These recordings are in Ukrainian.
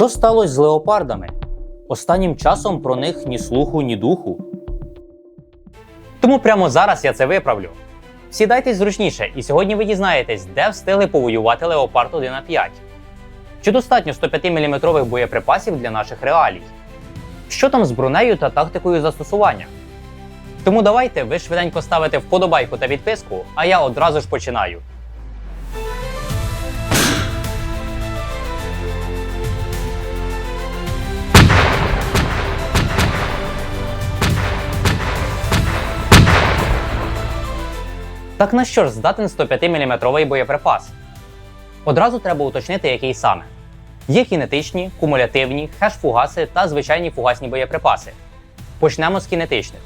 Що сталося з леопардами? Останнім часом про них ні слуху, ні духу. Тому прямо зараз я це виправлю. Сідайтесь зручніше, і сьогодні ви дізнаєтесь, де встигли повоювати Леопард 1 на 5. Чи достатньо 105-мм боєприпасів для наших реалій? Що там з бронею та тактикою застосування? Тому давайте ви швиденько ставите вподобайку та підписку, а я одразу ж починаю. Так на що ж здатен 105-мм боєприпас? Одразу треба уточнити, який саме. Є кінетичні, кумулятивні, хеш-фугаси та звичайні фугасні боєприпаси. Почнемо з кінетичних.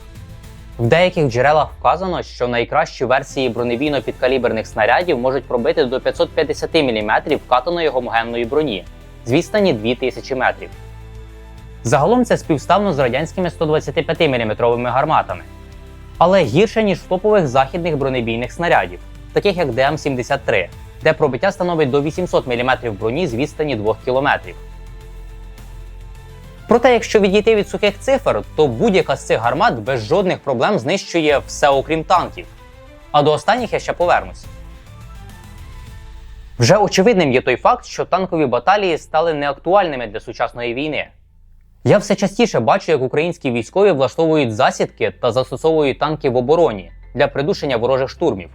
В деяких джерелах вказано, що найкращі версії бронебійно-підкаліберних снарядів можуть пробити до 550 мм вкатаної гомогенної броні з відстані 2000 метрів. Загалом це співставно з радянськими 125 мм гарматами, але гірше, ніж в топових західних бронебійних снарядів, таких як ДМ-73, де пробиття становить до 800 мм броні з відстані 2 км. Проте, якщо відійти від сухих цифр, то будь-яка з цих гармат без жодних проблем знищує все окрім танків. А до останніх я ще повернусь. Вже очевидним є той факт, що танкові баталії стали неактуальними для сучасної війни. Я все частіше бачу, як українські військові влаштовують засідки та застосовують танки в обороні для придушення ворожих штурмів.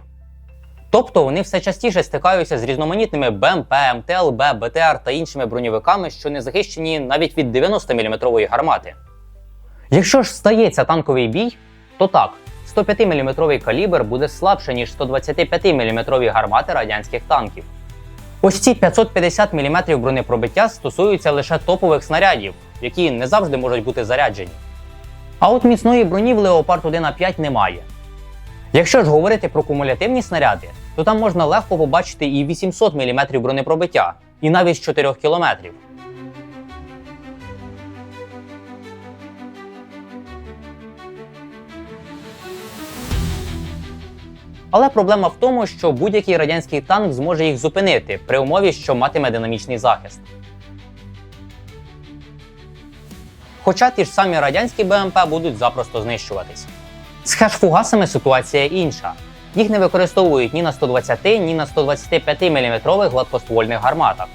Тобто вони все частіше стикаються з різноманітними БМП, МТЛБ, БТР та іншими броньовиками, що не захищені навіть від 90-мм гармати. Якщо ж стається танковий бій, то так, 105-мм калібр буде слабше, ніж 125-мм гармати радянських танків. Ось ці 550 мм бронепробиття стосуються лише топових снарядів, які не завжди можуть бути заряджені. А от міцної броні в Leopard 1 а 5 немає. Якщо ж говорити про кумулятивні снаряди, то там можна легко побачити і 800 мм бронепробиття, і навіть 4 км. Але проблема в тому, що будь-який радянський танк зможе їх зупинити при умові, що матиме динамічний захист. Хоча ті ж самі радянські БМП будуть запросто знищуватись. З хеш-фугасами ситуація інша. Їх не використовують ні на 120, ні на 125 мм гладкоствольних гарматах.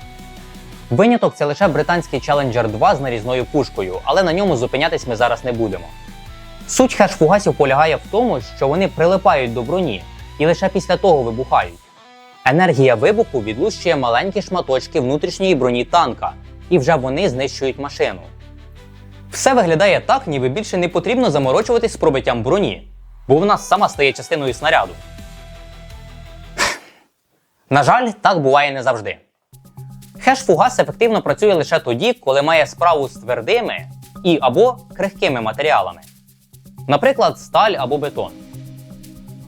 Виняток це лише британський Challenger 2 з нарізною пушкою, але на ньому зупинятись ми зараз не будемо. Суть хеш-фугасів полягає в тому, що вони прилипають до броні і лише після того вибухають. Енергія вибуху відлущує маленькі шматочки внутрішньої броні танка, і вже вони знищують машину. Все виглядає так, ніби більше не потрібно заморочуватись з пробиттям броні, бо вона сама стає частиною снаряду. На жаль, так буває не завжди. Хеш-фугас ефективно працює лише тоді, коли має справу з твердими і або крихкими матеріалами, наприклад, сталь або бетон.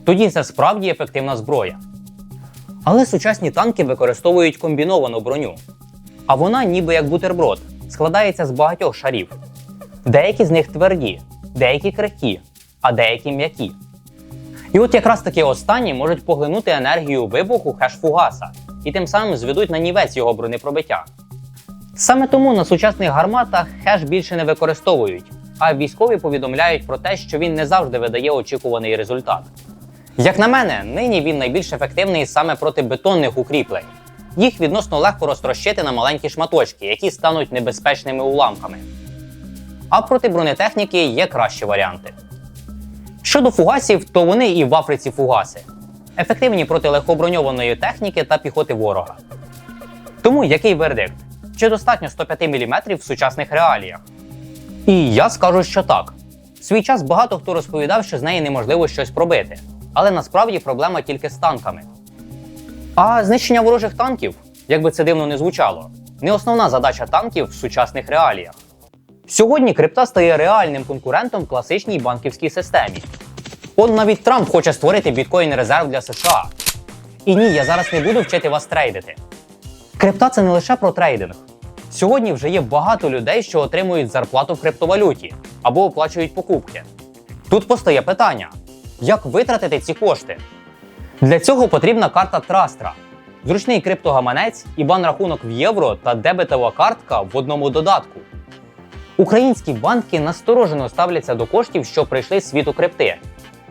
Тоді це справді ефективна зброя. Але сучасні танки використовують комбіновану броню. А вона, ніби як бутерброд, складається з багатьох шарів. Деякі з них тверді, деякі крихкі, а деякі м'які. І от якраз таки останні можуть поглинути енергію вибуху хеш-фугаса і тим самим зведуть на нівець його бронепробиття. Саме тому на сучасних гарматах хеш більше не використовують, а військові повідомляють про те, що він не завжди видає очікуваний результат. Як на мене, нині він найбільш ефективний саме проти бетонних укріплень. Їх відносно легко розтрощити на маленькі шматочки, які стануть небезпечними уламками. А проти бронетехніки є кращі варіанти. Щодо фугасів, то вони і в Африці фугаси. Ефективні проти легкоброньованої техніки та піхоти ворога. Тому який вердикт? Чи достатньо 105 мм в сучасних реаліях? І я скажу, що так. В свій час багато хто розповідав, що з неї неможливо щось пробити. Але насправді проблема тільки з танками. А знищення ворожих танків, як би це дивно не звучало, не основна задача танків в сучасних реаліях. Сьогодні крипта стає реальним конкурентом класичній банківській системі. Он навіть Трамп хоче створити біткоін резерв для США. І ні, я зараз не буду вчити вас трейдити. Крипта це не лише про трейдинг. Сьогодні вже є багато людей, що отримують зарплату в криптовалюті або оплачують покупки. Тут постає питання: як витратити ці кошти? Для цього потрібна карта Трастра. зручний криптогаманець, ібан рахунок в євро та дебетова картка в одному додатку. Українські банки насторожено ставляться до коштів, що прийшли з світу крипти.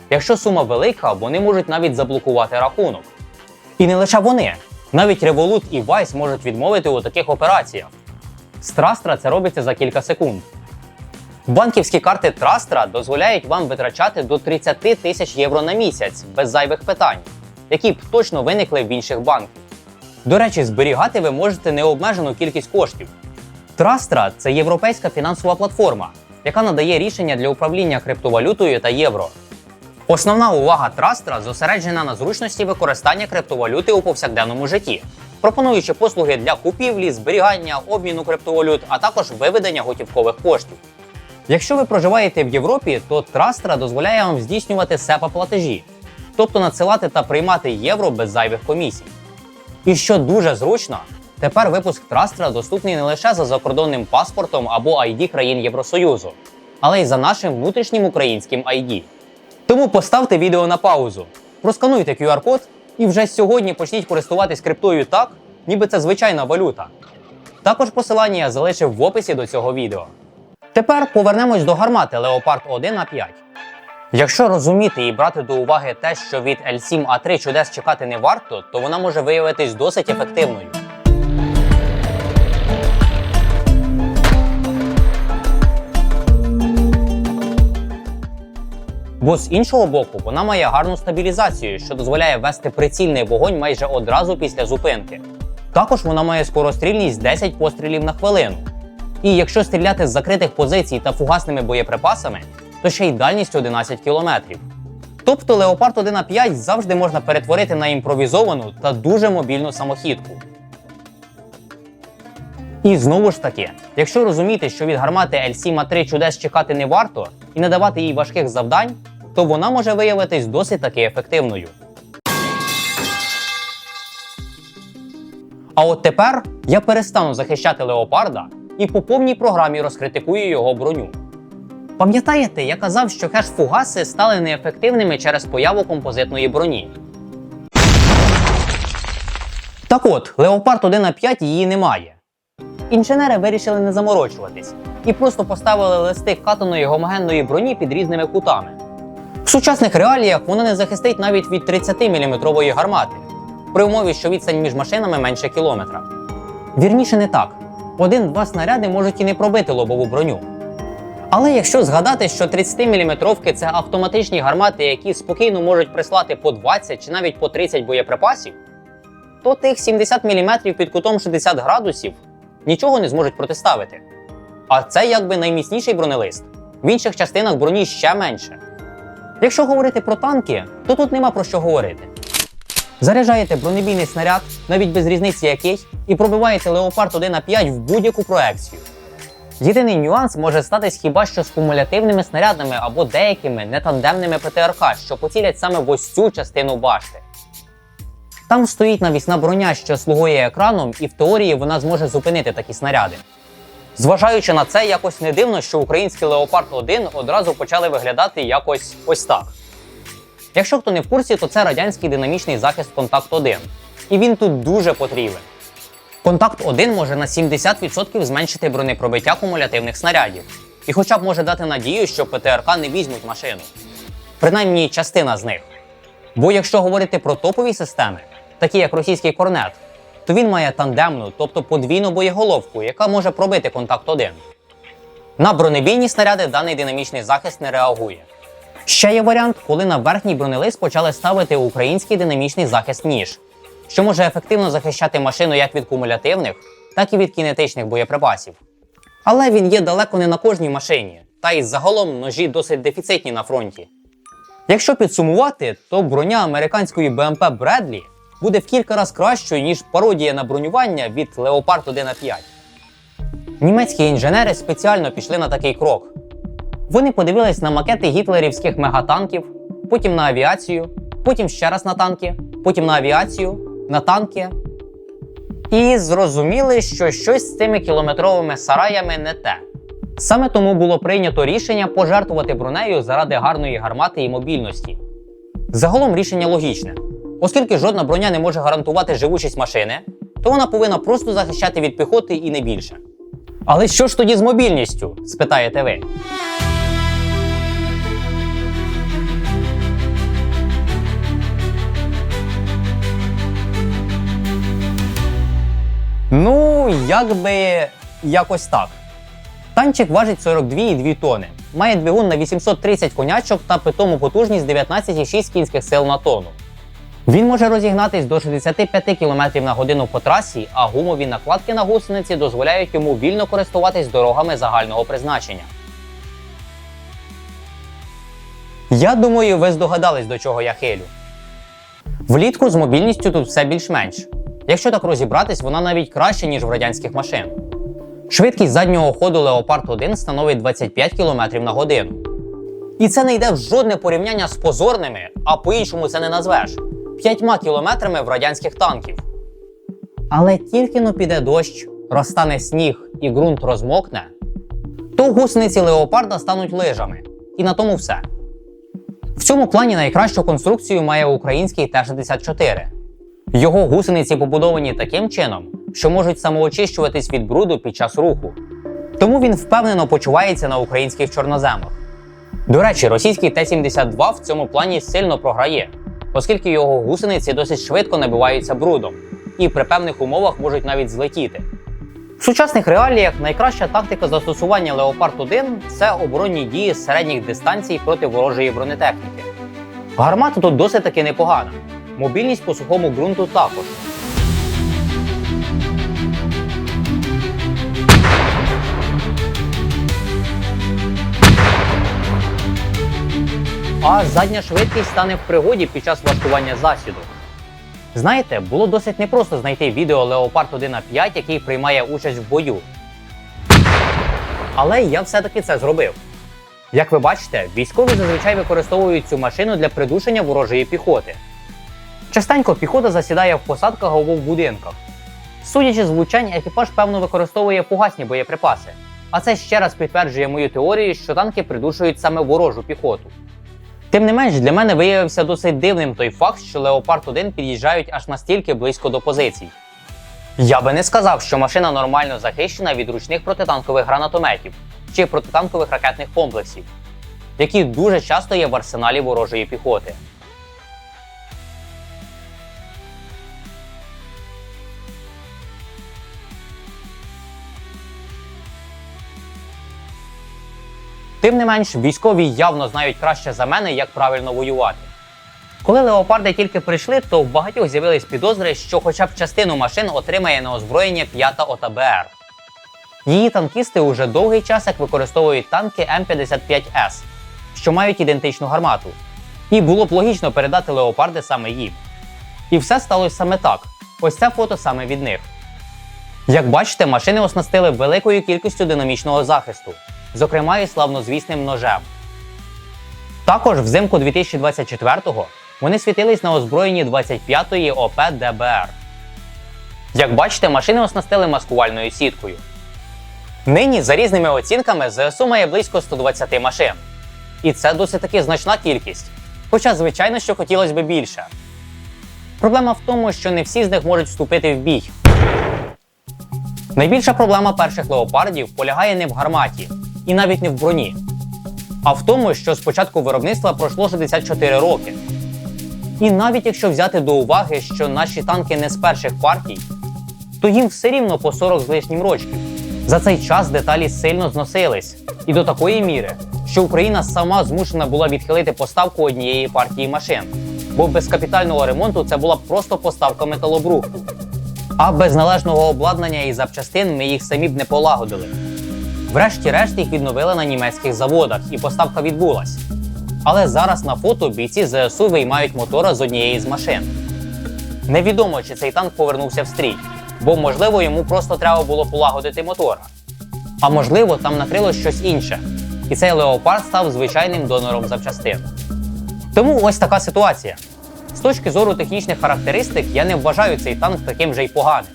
Якщо сума велика, вони можуть навіть заблокувати рахунок. І не лише вони, навіть Revolut і Vice можуть відмовити у таких операціях. З Трастра це робиться за кілька секунд. Банківські карти Трастра дозволяють вам витрачати до 30 тисяч євро на місяць без зайвих питань, які б точно виникли в інших банків. До речі, зберігати ви можете необмежену кількість коштів. Трастра це європейська фінансова платформа, яка надає рішення для управління криптовалютою та євро. Основна увага Трастра зосереджена на зручності використання криптовалюти у повсякденному житті, пропонуючи послуги для купівлі, зберігання, обміну криптовалют, а також виведення готівкових коштів. Якщо ви проживаєте в Європі, то Трастра дозволяє вам здійснювати SEPA платежі, тобто надсилати та приймати євро без зайвих комісій. І що дуже зручно, тепер випуск Трастра доступний не лише за закордонним паспортом або ID країн Євросоюзу, але й за нашим внутрішнім українським ID. Тому поставте відео на паузу, проскануйте QR-код і вже сьогодні почніть користуватись криптою так, ніби це звичайна валюта. Також посилання я залишив в описі до цього відео. Тепер повернемось до гармати Leopard 1 а 5 Якщо розуміти і брати до уваги те, що від L7A3 чудес чекати не варто, то вона може виявитись досить ефективною. Бо з іншого боку, вона має гарну стабілізацію, що дозволяє вести прицільний вогонь майже одразу після зупинки. Також вона має скорострільність 10 пострілів на хвилину. І якщо стріляти з закритих позицій та фугасними боєприпасами, то ще й дальність 11 кілометрів. Тобто Леопард 1 а 5 завжди можна перетворити на імпровізовану та дуже мобільну самохідку. І знову ж таки, якщо розуміти, що від гармати L7A3 чудес чекати не варто і не давати їй важких завдань, то вона може виявитись досить таки ефективною. А от тепер я перестану захищати леопарда і по повній програмі розкритикую його броню. Пам'ятаєте, я казав, що хеш-фугаси стали неефективними через появу композитної броні. Так от, Леопард 1 на 5 її немає. Інженери вирішили не заморочуватись і просто поставили листи катаної гомогенної броні під різними кутами. В сучасних реаліях вона не захистить навіть від 30-мм гармати, при умові, що відстань між машинами менше кілометра. Вірніше не так. Один-два снаряди можуть і не пробити лобову броню. Але якщо згадати, що 30-мм це автоматичні гармати, які спокійно можуть прислати по 20 чи навіть по 30 боєприпасів, то тих 70 мм під кутом 60 градусів нічого не зможуть протиставити. А це якби найміцніший бронелист. В інших частинах броні ще менше. Якщо говорити про танки, то тут нема про що говорити. Заряджаєте бронебійний снаряд, навіть без різниці який, і пробиваєте Леопард 1 на 5 в будь-яку проекцію. Єдиний нюанс може статись хіба що з кумулятивними снарядами або деякими нетандемними ПТРК, що поцілять саме в ось цю частину башти. Там стоїть навісна броня, що слугує екраном, і в теорії вона зможе зупинити такі снаряди. Зважаючи на це, якось не дивно, що український Леопард 1 одразу почали виглядати якось ось так. Якщо хто не в курсі, то це радянський динамічний захист Контакт 1. І він тут дуже потрібен. Контакт 1 може на 70% зменшити бронепробиття кумулятивних снарядів. І хоча б може дати надію, що ПТРК не візьмуть машину. Принаймні частина з них. Бо якщо говорити про топові системи, такі як російський корнет, то він має тандемну, тобто подвійну боєголовку, яка може пробити контакт 1. На бронебійні снаряди даний динамічний захист не реагує. Ще є варіант, коли на верхній бронелист почали ставити український динамічний захист ніж, що може ефективно захищати машину як від кумулятивних, так і від кінетичних боєприпасів. Але він є далеко не на кожній машині, та й загалом ножі досить дефіцитні на фронті. Якщо підсумувати, то броня американської БМП Бредлі буде в кілька разів кращою, ніж пародія на бронювання від Leopard 1 5 Німецькі інженери спеціально пішли на такий крок. Вони подивились на макети гітлерівських мегатанків, потім на авіацію, потім ще раз на танки, потім на авіацію, на танки. І зрозуміли, що щось з цими кілометровими сараями не те. Саме тому було прийнято рішення пожертвувати бронею заради гарної гармати і мобільності. Загалом рішення логічне. Оскільки жодна броня не може гарантувати живучість машини, то вона повинна просто захищати від піхоти і не більше. Але що ж тоді з мобільністю? спитаєте ви. Ну, якби якось так. Танчик важить 42,2 тони, має двигун на 830 конячок та питому потужність 19,6 кінських сил на тонну. Він може розігнатись до 65 км на годину по трасі, а гумові накладки на гусениці дозволяють йому вільно користуватись дорогами загального призначення. Я думаю, ви здогадались, до чого я хилю. Влітку з мобільністю тут все більш-менш. Якщо так розібратись, вона навіть краще, ніж в радянських машин. Швидкість заднього ходу Leopard 1 становить 25 км на годину. І це не йде в жодне порівняння з позорними, а по-іншому це не назвеш 5 кілометрами в радянських танків. Але тільки но піде дощ, розтане сніг і ґрунт розмокне, то гусениці леопарда стануть лижами. І на тому все. В цьому плані найкращу конструкцію має український Т-64. Його гусениці побудовані таким чином, що можуть самоочищуватись від бруду під час руху. Тому він впевнено почувається на українських чорноземах. До речі, російський Т-72 в цьому плані сильно програє, оскільки його гусениці досить швидко набиваються брудом і при певних умовах можуть навіть злетіти. В сучасних реаліях найкраща тактика застосування Леопард-1 це оборонні дії з середніх дистанцій проти ворожої бронетехніки. Гармата тут досить таки непогана. Мобільність по сухому ґрунту також. А задня швидкість стане в пригоді під час влаштування засіду. Знаєте, було досить непросто знайти відео Leopard 1 на 5, який приймає участь в бою. Але я все-таки це зробив. Як ви бачите, військові зазвичай використовують цю машину для придушення ворожої піхоти. Частенько піхота засідає в посадках або в будинках. Судячи з влучань, екіпаж певно використовує фугасні боєприпаси. А це ще раз підтверджує мою теорію, що танки придушують саме ворожу піхоту. Тим не менш, для мене виявився досить дивним той факт, що Леопард 1 під'їжджають аж настільки близько до позицій. Я би не сказав, що машина нормально захищена від ручних протитанкових гранатометів чи протитанкових ракетних комплексів, які дуже часто є в арсеналі ворожої піхоти. Тим не менш, військові явно знають краще за мене, як правильно воювати. Коли леопарди тільки прийшли, то в багатьох з'явились підозри, що хоча б частину машин отримає на озброєння 5-та ОТБР. Її танкісти уже довгий час як використовують танки М55С, що мають ідентичну гармату. І було б логічно передати леопарди саме їм. І все сталося саме так. Ось це фото саме від них. Як бачите, машини оснастили великою кількістю динамічного захисту, зокрема і славнозвісним ножем. Також взимку 2024-го вони світились на озброєнні 25-ї ОП ДБР. Як бачите, машини оснастили маскувальною сіткою. Нині, за різними оцінками, ЗСУ має близько 120 машин. І це досить таки значна кількість. Хоча, звичайно, що хотілося б більше. Проблема в тому, що не всі з них можуть вступити в бій. Найбільша проблема перших леопардів полягає не в гарматі і навіть не в броні, а в тому, що з початку виробництва пройшло 64 роки. І навіть якщо взяти до уваги, що наші танки не з перших партій, то їм все рівно по 40 з лишнім рочків. За цей час деталі сильно зносились і до такої міри, що Україна сама змушена була відхилити поставку однієї партії машин, бо без капітального ремонту це була б просто поставка металобрухту. А без належного обладнання і запчастин ми їх самі б не полагодили. Врешті-решт їх відновили на німецьких заводах, і поставка відбулась. Але зараз на фото бійці ЗСУ виймають мотора з однієї з машин. Невідомо, чи цей танк повернувся в стрій, бо, можливо, йому просто треба було полагодити мотора. А можливо, там накрило щось інше, і цей леопард став звичайним донором запчастин. Тому ось така ситуація. З точки зору технічних характеристик, я не вважаю цей танк таким же й поганим.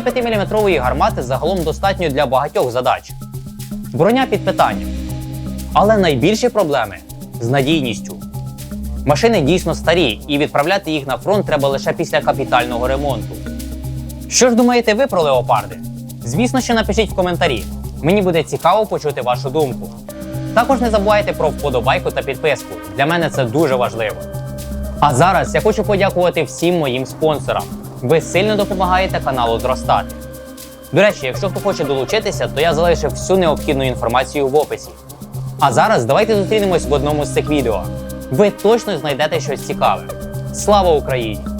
105-мм гармати загалом достатньо для багатьох задач. Броня під питанням. Але найбільші проблеми з надійністю. Машини дійсно старі, і відправляти їх на фронт треба лише після капітального ремонту. Що ж думаєте ви про леопарди? Звісно, що напишіть в коментарі. Мені буде цікаво почути вашу думку. Також не забувайте про вподобайку та підписку. Для мене це дуже важливо. А зараз я хочу подякувати всім моїм спонсорам. Ви сильно допомагаєте каналу зростати. До речі, якщо хто хоче долучитися, то я залишив всю необхідну інформацію в описі. А зараз давайте зустрінемось в одному з цих відео. Ви точно знайдете щось цікаве. Слава Україні!